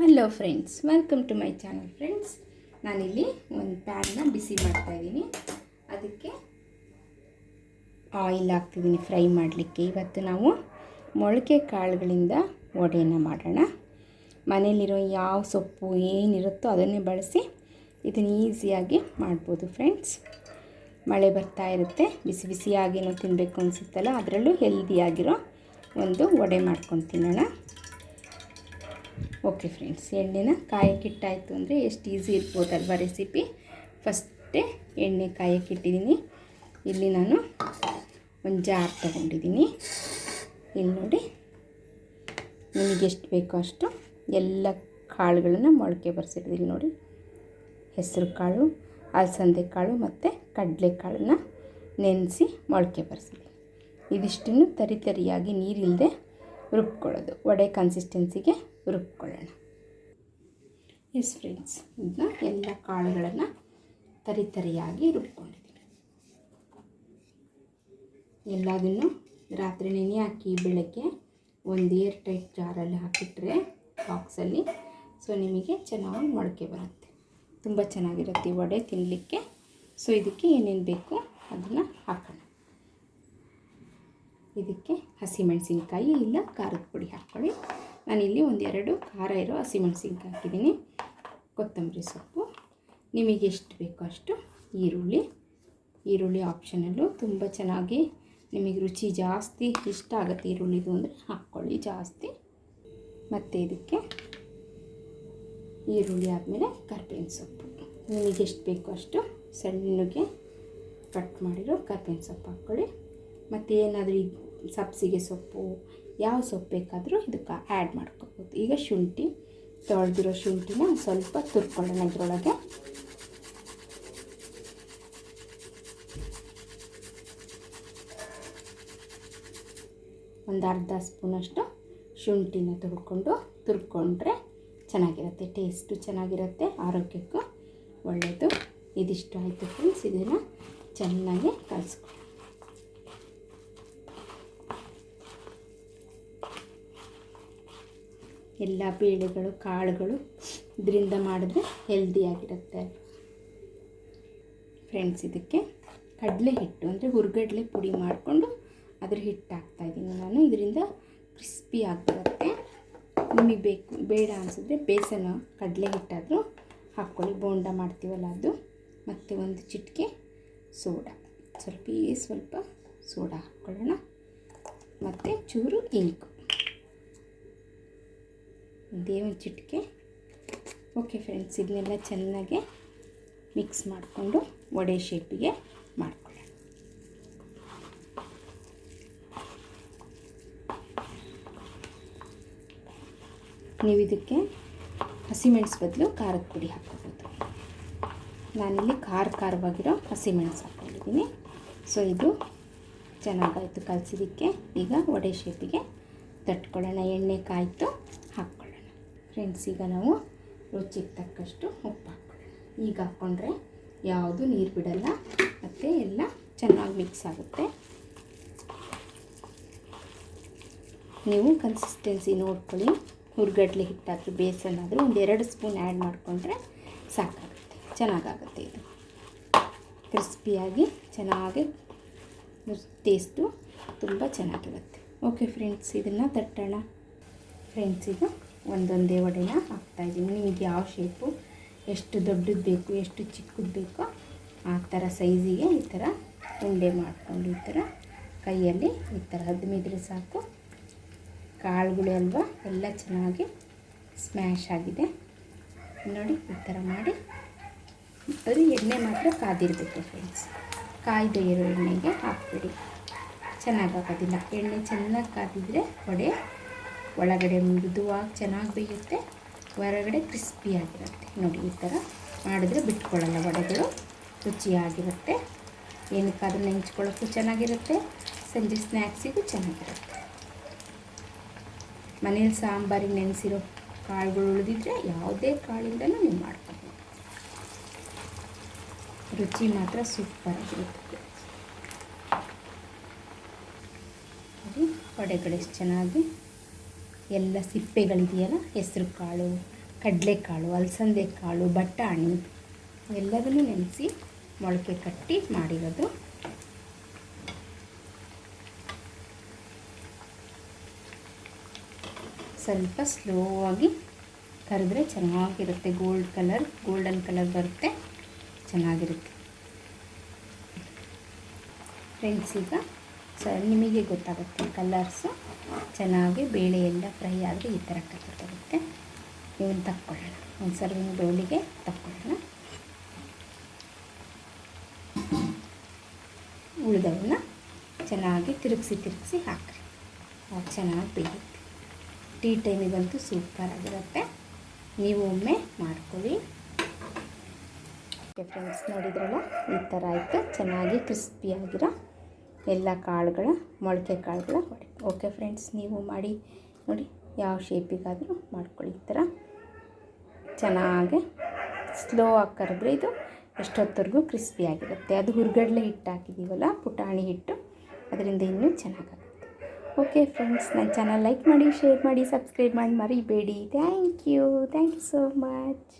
Hello friends welcome to my channel friends ನಾನಿಲ್ಲಿ ಒಂದು ಪ್ಯಾನ್ನ ಬಿಸಿ ಮಾಡ್ತಾ ಇದ್ದೀನಿ. ಅದಕ್ಕೆ ಆಯಿಲ್ ಹಾಕ್ತಿದ್ದೀನಿ ಫ್ರೈ ಮಾಡಲಿಕ್ಕೆ. ಇವತ್ತು ನಾವು ಮೊಳಕೆ ಕಾಳುಗಳಿಂದ ವಡೆಯನ್ನು ಮಾಡೋಣ. ಮನೆಯಲ್ಲಿರೋ ಯಾವ ಸೊಪ್ಪು ಏನಿರುತ್ತೋ ಅದನ್ನೇ ಬಳಸಿ ಇದನ್ನು ಈಸಿಯಾಗಿ ಮಾಡ್ಬೋದು ಫ್ರೆಂಡ್ಸ್ ಮಳೆ ಬರ್ತಾ ಇರುತ್ತೆ, ಬಿಸಿ ಬಿಸಿಯಾಗೇನೋ ತಿನ್ನಬೇಕು ಅನಿಸುತ್ತಲ್ಲ, ಅದರಲ್ಲೂ ಹೆಲ್ದಿಯಾಗಿರೋ ಒಂದು ವಡೆ ಮಾಡ್ಕೊಂಡು ತಿನ್ನೋಣ. ಓಕೆ ಫ್ರೆಂಡ್ಸ್ ಎಣ್ಣೆನ ಕಾಯಕ್ಕಿಟ್ಟಾಯಿತು ಅಂದರೆ ಎಷ್ಟು ಈಸಿ ಇರ್ಬೋದಲ್ವ ರೆಸಿಪಿ ಫಸ್ಟೇ ಎಣ್ಣೆ ಕಾಯಕ್ಕಿಟ್ಟಿದ್ದೀನಿ ಇಲ್ಲಿ ನಾನು ಒಂದು ಜಾರ್ ತೊಗೊಂಡಿದ್ದೀನಿ ಇಲ್ಲಿ ನೋಡಿ, ನಿಮಗೆ ಎಷ್ಟು ಬೇಕೋ ಅಷ್ಟು ಎಲ್ಲ ಕಾಳುಗಳನ್ನು ಮೊಳಕೆ ಬರ್ಸಿಟ್ಟಿದ್ದೀನಿ ನೋಡಿ, ಹೆಸರು ಕಾಳು, ಅಲಸಂದೆ ಕಾಳು ಮತ್ತು ಕಡಲೆಕಾಳನ್ನ ನೆನೆಸಿ ಮೊಳಕೆ ಬರ್ಸಿದ್ದೀನಿ ಇದಿಷ್ಟನ್ನು ತರಿ ತರಿಯಾಗಿ ನೀರಿಲ್ಲದೆ ರುಬ್ಕೊಳ್ಳೋದು. ವಡೆ ಕನ್ಸಿಸ್ಟೆನ್ಸಿಗೆ ರುಬ್ಕೊಳ್ಳೋಣ. ಎಸ್ ಫ್ರೆಂಡ್ಸ್ ಇದನ್ನ ಎಲ್ಲ ಕಾಳುಗಳನ್ನು ತರಿ ತರಿಯಾಗಿ ರುಬ್ಕೊಂಡಿದ್ದೀನಿ. ಎಲ್ಲದನ್ನು ರಾತ್ರಿ ನೆನೆ ಹಾಕಿ ಬೆಳಗ್ಗೆ ಒಂದು ಏರ್ ಟೈಟ್ ಜಾರಲ್ಲಿ ಹಾಕಿಟ್ರೆ ಬಾಕ್ಸಲ್ಲಿ ಸೊ ನಿಮಗೆ ಚೆನ್ನಾಗಿ ಮೊಳಕೆ ಬರುತ್ತೆ. ತುಂಬ ಚೆನ್ನಾಗಿರುತ್ತೆ ವಡೆ ತಿನ್ನಲಿಕ್ಕೆ ಸೊ ಇದಕ್ಕೆ ಏನೇನು ಬೇಕು ಅದನ್ನು ಹಾಕೋಣ. ಇದಕ್ಕೆ ಹಸಿಮೆಣಸಿನ್ಕಾಯಿ ಇಲ್ಲ ಖಾರದ ಪುಡಿ ಹಾಕ್ಕೊಳ್ಳಿ. ನಾನಿಲ್ಲಿ ಒಂದೆರಡು ಖಾರ ಇರೋ ಹಸಿಮೆಣಸಿನ್ಕಾಯಿ ಹಾಕಿದ್ದೀನಿ. ಕೊತ್ತಂಬರಿ ಸೊಪ್ಪು. ನಿಮಗೆ ಎಷ್ಟು ಬೇಕೋ ಅಷ್ಟು ಈರುಳ್ಳಿ. ಈರುಳ್ಳಿ ಆಪ್ಷನಲ್ಲು ತುಂಬ ಚೆನ್ನಾಗಿ ನಿಮಗೆ ರುಚಿ ಜಾಸ್ತಿ ಇಷ್ಟ ಆಗುತ್ತೆ ಈರುಳ್ಳಿದು ಅಂದರೆ ಹಾಕ್ಕೊಳ್ಳಿ ಜಾಸ್ತಿ. ಮತ್ತು ಇದಕ್ಕೆ ಈರುಳ್ಳಿ ಆದಮೇಲೆ ಕರ್ಬೇವಿನ ಸೊಪ್ಪು. ನಿಮಗೆ ಎಷ್ಟು ಬೇಕೋ ಅಷ್ಟು ಸಣ್ಣಗೆ ಕಟ್ ಮಾಡಿರೋ ಕರ್ಬೇವಿನ ಸೊಪ್ಪು ಹಾಕ್ಕೊಳ್ಳಿ. ಮತ್ತು ಏನಾದರೂ ಸಬ್ಸಿಗೆ ಸೊಪ್ಪು, ಯಾವ ಸೊಪ್ಪು ಬೇಕಾದರೂ ಇದಕ್ಕೆ ಆ್ಯಡ್ ಮಾಡ್ಕೋಬೋದು. ಈಗ ಶುಂಠಿ, ತೊಳೆದಿರೋ ಶುಂಠಿನ ಸ್ವಲ್ಪ ತುರ್ಕೊಳ್ಳೋಣ ಇದರೊಳಗೆ. ಒಂದು ಅರ್ಧ ಸ್ಪೂನಷ್ಟು ಶುಂಠಿನ ತುರ್ಕೊಂಡು, ತುರ್ಕೊಂಡ್ರೆ ಚೆನ್ನಾಗಿರುತ್ತೆ ಟೇಸ್ಟು ಚೆನ್ನಾಗಿರುತ್ತೆ, ಆರೋಗ್ಯಕ್ಕೂ ಒಳ್ಳೆಯದು. ಇದಿಷ್ಟು ಆಯಿತು ಫ್ರೆಂಡ್ಸ್ ಇದನ್ನು ಚೆನ್ನಾಗಿ ಕಲಿಸ್ಕೊಳ್ಳಿ ಎಲ್ಲ ಬೇಳೆಗಳು ಕಾಳುಗಳು ಇದರಿಂದ ಮಾಡಿದ್ರೆ ಹೆಲ್ದಿಯಾಗಿರುತ್ತೆ ಫ್ರೆಂಡ್ಸ್ ಇದಕ್ಕೆ ಕಡಲೆ ಹಿಟ್ಟು ಅಂದರೆ ಹುರ್ಗಡ್ಲೆ ಪುಡಿ ಮಾಡಿಕೊಂಡು ಅದ್ರ ಹಿಟ್ಟು ಹಾಕ್ತಾಯಿದ್ದೀನಿ ನಾನು. ಇದರಿಂದ ಕ್ರಿಸ್ಪಿ ಆಗಿರುತ್ತೆ ನಿಮಗೆ ಬೇಕು, ಬೇಡ ಅನಿಸಿದ್ರೆ ಬೇಸನ, ಕಡಲೆ ಹಿಟ್ಟಾದರೂ ಹಾಕ್ಕೊಳ್ಳಿ. ಬೋಂಡ ಮಾಡ್ತೀವಲ್ಲ ಅದು. ಮತ್ತು ಒಂದು ಚಿಟಿಕೆ ಸೋಡಾ. ಸ್ವಲ್ಪ ಸ್ವಲ್ಪ ಸೋಡಾ ಹಾಕ್ಕೊಳ್ಳೋಣ. ಮತ್ತು ಚೂರು ಇಂಕು ಒಂದು ಚಿಟಿಕೆ. ಓಕೆ ಫ್ರೆಂಡ್ಸ್ ಇದನ್ನೆಲ್ಲ ಚೆನ್ನಾಗಿ ಮಿಕ್ಸ್ ಮಾಡಿಕೊಂಡು ವಡೆ ಶೇಪಿಗೆ ಮಾಡ್ಕೊಳ್ಳೋಣ. ನೀವು ಇದಕ್ಕೆ ಹಸಿಮೆಣಸು ಬದಲು ಖಾರದ ಪುಡಿ ಹಾಕ್ಕೋಬೋದು. ನಾನಿಲ್ಲಿ ಖಾರ ಖಾರವಾಗಿರೋ ಹಸಿಮೆಣಸು ಹಾಕ್ಕೊಂಡಿದ್ದೀನಿ. ಸೊ ಇದು ಚೆನ್ನಾಗಾಯಿತು ಕಲಸಿದ್ದಕ್ಕೆ. ಈಗ ವಡೆ ಶೇಪಿಗೆ ತಟ್ಕೊಳ್ಳೋಣ. ಎಣ್ಣೆ ಕಾಯ್ತು. ಫ್ರೆಂಡ್ಸ್ ಈಗ ನಾವು ರುಚಿಗೆ ತಕ್ಕಷ್ಟು ಉಪ್ಪು ಹಾಕ್ಕೊಳ್ಳೋಣ. ಈಗ ಹಾಕ್ಕೊಂಡ್ರೆ ಯಾವುದು ನೀರು ಬಿಡಲ್ಲ, ಮತ್ತು ಎಲ್ಲ ಚೆನ್ನಾಗಿ ಮಿಕ್ಸ್ ಆಗುತ್ತೆ. ನೀವು ಕನ್ಸಿಸ್ಟೆನ್ಸಿ ನೋಡ್ಕೊಳ್ಳಿ. ಹುರ್ಗಡ್ಲೆ ಹಿಟ್ಟಾದರೂ ಬೇಸನ್ ಆದರೂ ಒಂದು ಎರಡು ಸ್ಪೂನ್ ಆ್ಯಡ್ ಮಾಡಿಕೊಂಡ್ರೆ ಸಾಕಾಗುತ್ತೆ. ಚೆನ್ನಾಗಾಗುತ್ತೆ ಇದು. ಕ್ರಿಸ್ಪಿಯಾಗಿ ಚೆನ್ನಾಗಿ ಟೇಸ್ಟು ತುಂಬ ಚೆನ್ನಾಗಿರುತ್ತೆ. ಓಕೆ ಫ್ರೆಂಡ್ಸ್ ಇದನ್ನು ತಟ್ಟೋಣ. ಫ್ರೆಂಡ್ಸ್ ಈಗ ಒಂದೊಂದೇ ವಡೆನ ಹಾಕ್ತಾಯಿದ್ದೀನಿ ನಿಮಗೆ ಯಾವ ಶೇಪು ಎಷ್ಟು ದೊಡ್ಡದು ಬೇಕು, ಎಷ್ಟು ಚಿಕ್ಕದು ಬೇಕೋ ಆ ಥರ ಸೈಜಿಗೆ ಈ ಥರ ಉಂಡೆ ಮಾಡಿಕೊಂಡು ಈ ಥರ ಕೈಯಲ್ಲಿ ಈ ಥರ ಹದ್ಮಿದ್ರೆ ಸಾಕು. ಕಾಳುಗಳು ಅಲ್ವಾ, ಎಲ್ಲ ಚೆನ್ನಾಗಿ ಸ್ಮ್ಯಾಶ್ ಆಗಿದೆ. ನೋಡಿ, ಈ ಥರ ಮಾಡಿ. ಅದು ಎಣ್ಣೆ ಮಾತ್ರ ಕಾದಿರಬೇಕು ಫ್ರೆಂಡ್ಸ್ ಕಾಯ್ದೆ ಇರೋ ಎಣ್ಣೆಗೆ ಹಾಕ್ಬಿಡಿ. ಚೆನ್ನಾಗಾಗೋದಿಲ್ಲ ಎಣ್ಣೆ ಚೆನ್ನಾಗಿ ಕಾದಿದ್ರೆ ವಡೆ ಒಳಗಡೆ ಮೃದುವಾಗಿ ಚೆನ್ನಾಗಿ ಬೇಯುತ್ತೆ. ಹೊರಗಡೆ ಕ್ರಿಸ್ಪಿಯಾಗಿರುತ್ತೆ ನೋಡಿ, ಈ ಥರ ಮಾಡಿದ್ರೆ ಬಿಟ್ಕೊಳ್ಳಲ್ಲ ವಡೆಗಳು ರುಚಿಯಾಗಿರುತ್ತೆ. ಏನಕ್ಕಾದ್ರೂ ನೆಂಚ್ಕೊಳ್ಳೋಕ್ಕೂ ಚೆನ್ನಾಗಿರುತ್ತೆ. ಸಂಜೆ ಸ್ನ್ಯಾಕ್ಸಿಗೂ ಚೆನ್ನಾಗಿರುತ್ತೆ. ಮನೇಲಿ ಸಾಂಬಾರಿಗೆ ನೆನೆಸಿರೋ ಕಾಳುಗಳು ಉಳಿದಿದ್ರೆ ಯಾವುದೇ ಕಾಳಿಂದಲೂ ನೀವು ಮಾಡ್ಕೊಬೋದು. ರುಚಿ ಮಾತ್ರ ಸೂಪರಾಗಿರುತ್ತೆ ವಡೆಗಳು ಎಷ್ಟು ಚೆನ್ನಾಗಿ ಎಲ್ಲ ಸಿಪ್ಪೆಗಳಿದೆಯಲ್ಲ? ಹೆಸರು ಕಾಳು ಕಡಲೆಕಾಳು ಅಲಸಂದೆ ಕಾಳು, ಬಟಾಣಿ ಎಲ್ಲದನ್ನು ನೆನೆಸಿ ಮೊಳಕೆ ಕಟ್ಟಿ ಮಾಡಿರೋದು. ಸ್ವಲ್ಪ ಸ್ಲೋ ಆಗಿ ಕರೆದ್ರೆ ಚೆನ್ನಾಗಿರುತ್ತೆ. ಗೋಲ್ಡ್ ಕಲರ್, ಗೋಲ್ಡನ್ ಕಲರ್ ಬರುತ್ತೆ. ಚೆನ್ನಾಗಿರುತ್ತೆ. ಫ್ರೆಂಡ್ಸ್, ಈಗ ಸ ನಿಮಗೆ ಗೊತ್ತಾಗುತ್ತೆ ಕಲರ್ಸು ಚೆನ್ನಾಗಿ ಬೇಳೆ ಎಲ್ಲ ಫ್ರೈ ಆದರೆ ಈ ಥರ ಕಲರ್ ಬರುತ್ತೆ ತಕ್ಕೊಳ್ಳೋಣ. ಒಂದು ಸರ್ವಿಂಗ್ ಬೌಲಿಗೆ ತಕ್ಕೊಳ್ಳೋಣ. ಉಳಿದವನ್ನ ಚೆನ್ನಾಗಿ ತಿರುಗಿಸಿ ತಿರುಗಿಸಿ ಹಾಕ್ರಿ. ಅದು ಚೆನ್ನಾಗಿ ಬೇಯುತ್ತೆ. ಟೀ ಟೈಮಿಗಂತೂ ಸೂಪರ್ ಆಗಿರುತ್ತೆ. ನೀವು ಒಮ್ಮೆ ಮಾಡ್ಕೊಳ್ಳಿ. ಫ್ರೆಂಡ್ಸ್ ನೋಡಿದ್ರಲ್ಲ? ಈ ಥರ ಆಯಿತು. ಚೆನ್ನಾಗಿ ಕ್ರಿಸ್ಪಿಯಾಗಿರೋ ಎಲ್ಲ ಕಾಳುಗಳ, ಮೊಳಕೆ ಕಾಳುಗಳ ಕೊಡಿ ಓಕೆ ಫ್ರೆಂಡ್ಸ್ ನೀವು ಮಾಡಿ, ನೋಡಿ ಯಾವ ಶೇಪಿಗಾದರೂ ಮಾಡ್ಕೊಳ್ಳಿ. ಈ ಥರ ಚೆನ್ನಾಗಿ ಸ್ಲೋ ಆಗಿ ಕರೆದ್ರೆ ಇದು ಎಷ್ಟೊತ್ತವರೆಗೂ ಕ್ರಿಸ್ಪಿಯಾಗಿರುತ್ತೆ ಅದು ಹುರ್ಗಡ್ಲೆ ಹಿಟ್ಟು ಹಾಕಿದ್ದೀವಲ್ಲ, ಪುಟಾಣಿ ಹಿಟ್ಟು, ಅದರಿಂದ ಇನ್ನೂ ಚೆನ್ನಾಗಾಗುತ್ತೆ. ಓಕೆ ಫ್ರೆಂಡ್ಸ್ ನನ್ನ ಚಾನಲ್ ಲೈಕ್ ಮಾಡಿ ಶೇರ್ ಮಾಡಿ ಸಬ್ಸ್ಕ್ರೈಬ್ ಮಾಡಿ ಮರಿಬೇಡಿ. Thank you thank you so much